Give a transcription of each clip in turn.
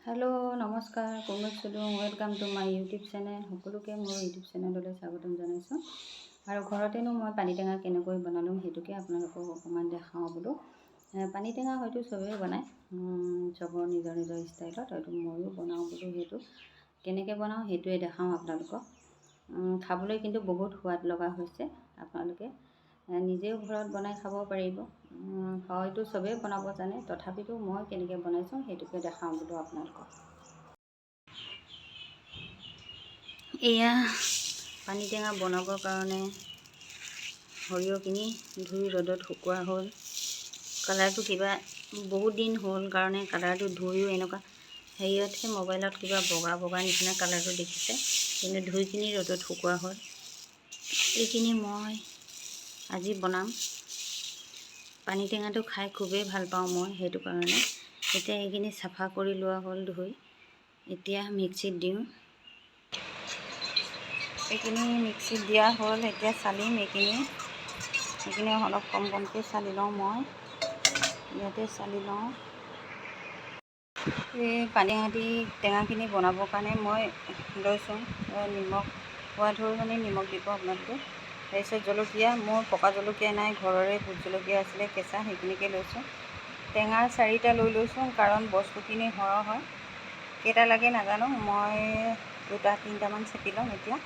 Hello নমস্কাৰ Kumud Chulung welcome to my YouTube channel সকলোকে মোৰ ইউটিউব চেনেললৈ স্বাগতম জনাইছোঁ। আৰু ঘৰতেনো মই পানীটেঙা কেনেকৈ বনালোঁ সেইটোকে আপোনালোকক অকণমান দেখাওঁ বোলো। পানীটেঙা হয়তো চবেই বনায় চবৰ নিজৰ নিজৰ ষ্টাইলত হয়তো ময়ো বনাওঁ বোলো সেইটো। কেনেকৈ বনাওঁ সেইটোৱে দেখাওঁ আপোনালোকক। খাবলৈ কিন্তু বহুত সোৱাদ লগা হৈছে আপোনালোকে। নিজেও ঘৰত বনাই খাব পাৰিব। হয়তো চবেই বনাব জানে তথাপিতো মই কেনেকৈ বনাইছোঁ সেইটোকে দেখাওঁ বোলো আপোনালোকক। এয়া পানীটেঙা বনাবৰ কাৰণে সৰিয়হখিনি ধুই ৰ'দত শুকোৱা হ'ল। কালাৰটো কিবা বহুত দিন হ'ল কাৰণে কালাৰটো ধুইও এনেকুৱা হেৰিয়তহে মোবাইলত কিবা বগা বগা নিচিনা কালাৰটো দেখিছে কিন্তু ধুই কিনি ৰ'দত শুকোৱা হ'ল। এইখিনি মই আজি বনাম। পানীটেঙাটো খাই খুবেই ভাল পাওঁ মই সেইটো কাৰণে। এতিয়া এইখিনি চাফা কৰি লোৱা হ'ল ধুই। এতিয়া মিক্সিত দিওঁ। এইখিনি মিক্সিত দিয়া হ'ল এতিয়া চালিম এইখিনি। এইখিনি অলপ কম কমকৈ চালি লওঁ মই। ইয়াতে চালি লওঁ। এই পানী হাঁটি টেঙাখিনি বনাবৰ কাৰণে মই লৈছোঁ। নিমখ সোৱাদ ধৰণে নিমখ দিব আপোনালোকে। তাৰপিছত জলকীয়া মোৰ পকা জলকীয়া নাই ঘৰৰে ভোট জলকীয়া আছিলে কেঁচা সেইখিনিকে লৈছোঁ। টেঙা চাৰিটা লৈ লৈছোঁ কাৰণ বস্তুখিনি সৰহ হয়। কেইটা লাগে নাজানো মই দুটা তিনিটামান চেপি ল'ম এতিয়া।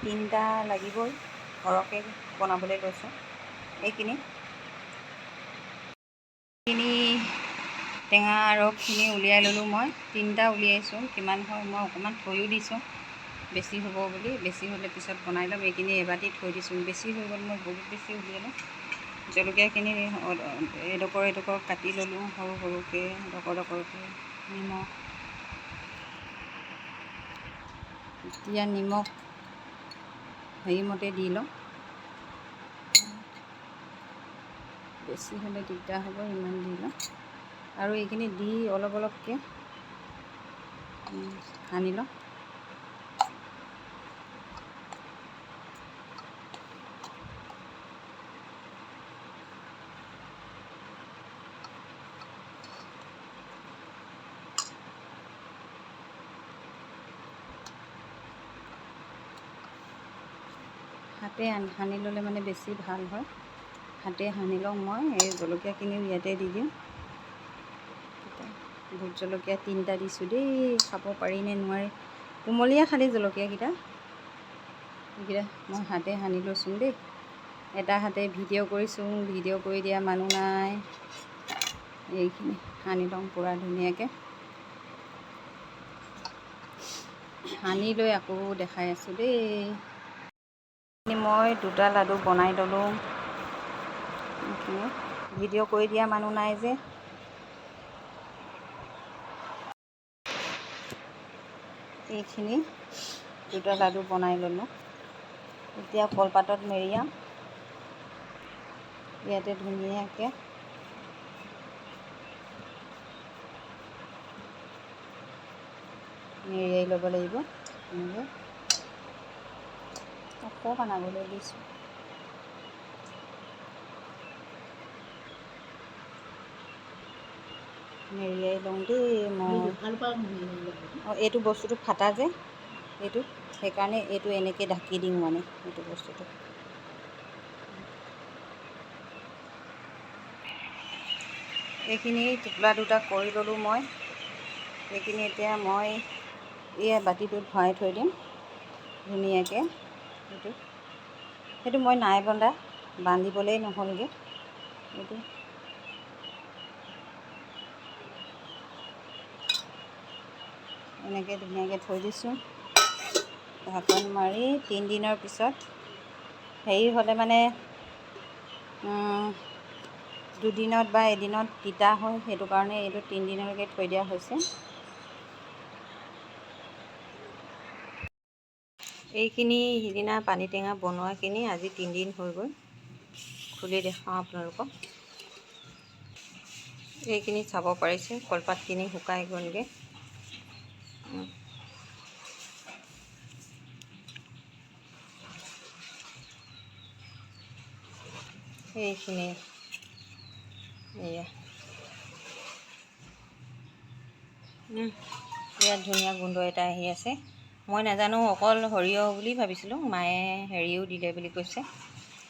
তিনিটা লাগিবই সৰহকৈ বনাবলৈ লৈছোঁ। এইখিনি। এইখিনি টেঙা ৰসখিনি উলিয়াই ল'লোঁ মই। তিনিটা উলিয়াইছোঁ কিমান হয় মই অকণমান থৈও দিছোঁ। বেছি হ'ব বুলি বেছি হ'লে পিছত বনাই ল'ম এইখিনি এবাটি থৈ দিছোঁ। বেছি হৈ গ'ল মই বহুত বেছি উলিয়ালোঁ। জলকীয়াখিনি এডোখৰ এডোখৰ কাটি ল'লোঁ সৰু সৰুকৈ ডোখৰ ডোখৰকৈ নিমখ। এতিয়া নিমখ হেৰিমতে দি লওঁ। বেছি হ'লে দিগদাৰ হ'ব ইমান দি লওঁ। আৰু এইখিনি দি অলপ অলপকৈ সানি লওঁ। হাতে সানি ল'লে মানে বেছি ভাল হয়। হাতে সানি লওঁ মই এই জলকীয়াখিনিও ইয়াতে দি দিওঁ। ভোট জলকীয়া তিনিটা দিছোঁ দেই খাব পাৰি নে নোৱাৰি। কুমলীয়া খালি জলকীয়াকেইটা। এইকেইটা মই হাতে সানি লৈছোঁ দেই। এটা হাতে ভিডিঅ' কৰিছোঁ ভিডিঅ' কৰি দিয়া মানুহ নাই। এইখিনি সানি লওঁ পূৰা ধুনীয়াকৈ। সানি লৈ আকৌ দেখাই আছোঁ দেই। মই দুটা লাডু বনাই ল'লোঁ। ভিডিঅ' কৰি দিয়া মানুহ নাই যে। এইখিনি দুটা লাডু বনাই ল'লোঁ। এতিয়া কলপাতত মেৰিয়াম। ইয়াতে ধুনীয়াকৈ। মেৰিয়াই ল'ব লাগিব। এনেকৈ অকণমান আগলৈ দিছোঁ মেৰিয়াই লওঁ দেই মই অঁ এইটো বস্তুটো ফাটা যে এইটো। সেইকাৰণে এইটো এনেকৈ ঢাকি দিওঁ মানে এইটো বস্তুটো। এইখিনি টোপোলা দুটা কৰি ল'লোঁ মই। এইখিনি এতিয়া মই এই বাতিটোত ভৰাই থৈ দিম। ধুনীয়াকৈ। সেইটো সেইটো মই নাই বন্ধা বান্ধিবলৈ নহ'লগৈ। এইটো। এনেকৈ ধুনীয়াকৈ থৈ দিছোঁ। ঢাকন মাৰি তিনিদিনৰ পিছত হেৰি হ'লে মানে দুদিনত বা এদিনত তিতা হয় সেইটো কাৰণে এইটো তিনিদিনলৈকে থৈ দিয়া হৈছে। এইখিনি সিদিনা পানীটেঙা বনোৱাখিনি আজি তিনিদিন হৈ গ'ল। খুলি দেখাওঁ আপোনালোকক। এইখিনি চাব পাৰিছে কলপাতখিনি শুকাই গ'লগৈ। এইখিনি এয়া। বিৰাট ধুনীয়া গোন্ধ এটা আহি আছে। মই নাজানো অকল সৰিয়হ বুলি ভাবিছিলোঁ মায়ে হেৰিও দিলে বুলি কৈছে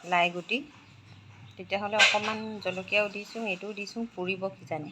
লাই গুটি। তেতিয়াহ'লে অকণমান জলকীয়াও দিছোঁ এইটোও দিছোঁ পুৰিব কিজানি।